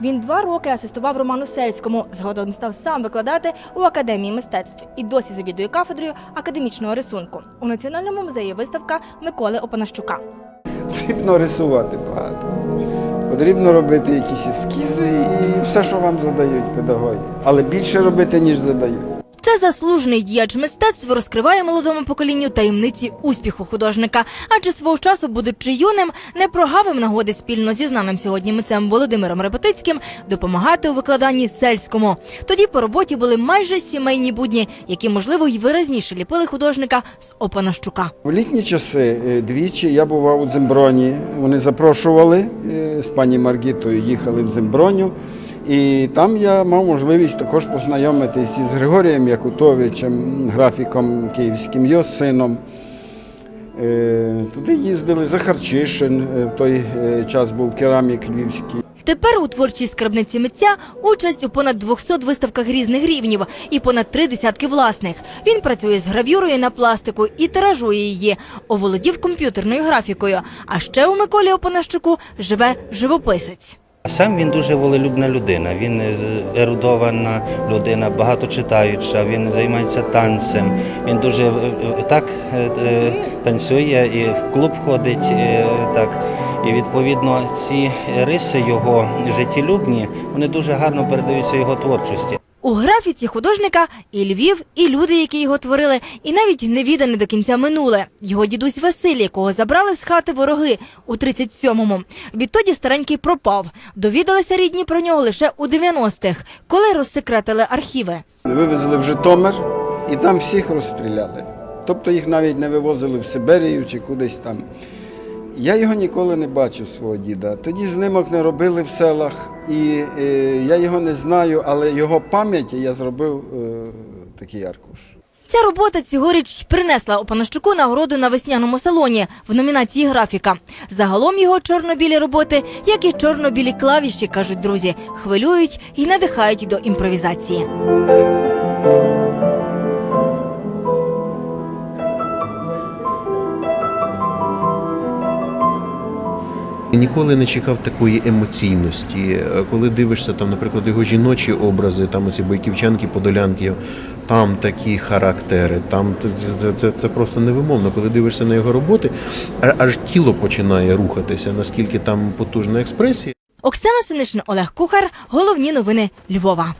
Він два роки асистував Роману Сельському. Згодом став сам викладати у академії мистецтв і досі завідує кафедрою академічного рисунку. У національному музеї виставка Миколи Опанащука. Потрібно рисувати багато. Потрібно робити якісь ескізи і все, що вам задають педагоги. Але більше робити, ніж задають. Це заслужений діяч мистецтв розкриває молодому поколінню таємниці успіху художника. Адже свого часу, будучи юним, не прогавив нагоди спільно зі знаним сьогодні митцем Володимиром Репетицьким допомагати у викладанні сельському. Тоді по роботі були майже сімейні будні, які можливо й виразніше ліпили художника з Опанащука. В літні часи е, двічі я бував у Дземброні. Вони запрошували е, з пані Маргітою, їхали в Дземброню. І там я мав можливість також познайомитись із Григорієм Якутовичем, графіком київським, його сином. Е, Туди їздили Захарчишин, е, в той е, час був керамік львівський. Тепер у творчій скарбниці митця участь у понад 200 виставках різних рівнів і понад три десятки власних. Він працює з гравюрою на пластику і тиражує її. Оволодів комп'ютерною графікою. А ще у Миколі Опанащуку живе живописець. Сам він дуже волелюбна людина. Він е, ерудована людина, багато читаюча. Він займається танцем. Він дуже е, е, так танцює і в клуб ходить. Так і відповідно ці риси його життєлюбні вони дуже гарно передаються його творчості. У графіці художника і Львів, і люди, які його творили, і навіть невідане до кінця минуле. Його дідусь Василь, якого забрали з хати вороги у 37-му. Відтоді старенький пропав. Довідалися рідні про нього лише у 90-х, коли розсекретили архіви. Вивезли в Житомир і там всіх розстріляли. Тобто їх навіть не вивозили в Сибирію чи кудись там. Я його ніколи не бачив, свого діда. Тоді знимок не робили в селах, і е, я його не знаю, але його пам'яті я зробив е, такий аркуш. Ця робота цьогоріч принесла Опанащуку нагороду на весняному салоні в номінації графіка. Загалом його чорно-білі роботи, як і чорно-білі клавіші, кажуть друзі, хвилюють і надихають до імпровізації. Ніколи не чекав такої емоційності. Е, Коли дивишся там, наприклад, його жіночі образи, там оці бойківчанки, подолянки, там такі характери, там це, це, це, просто невимовно. Коли дивишся на його роботи, аж тіло починає рухатися, наскільки там потужна експресія. Оксана Синишин, Олег Кухар. Головні новини Львова.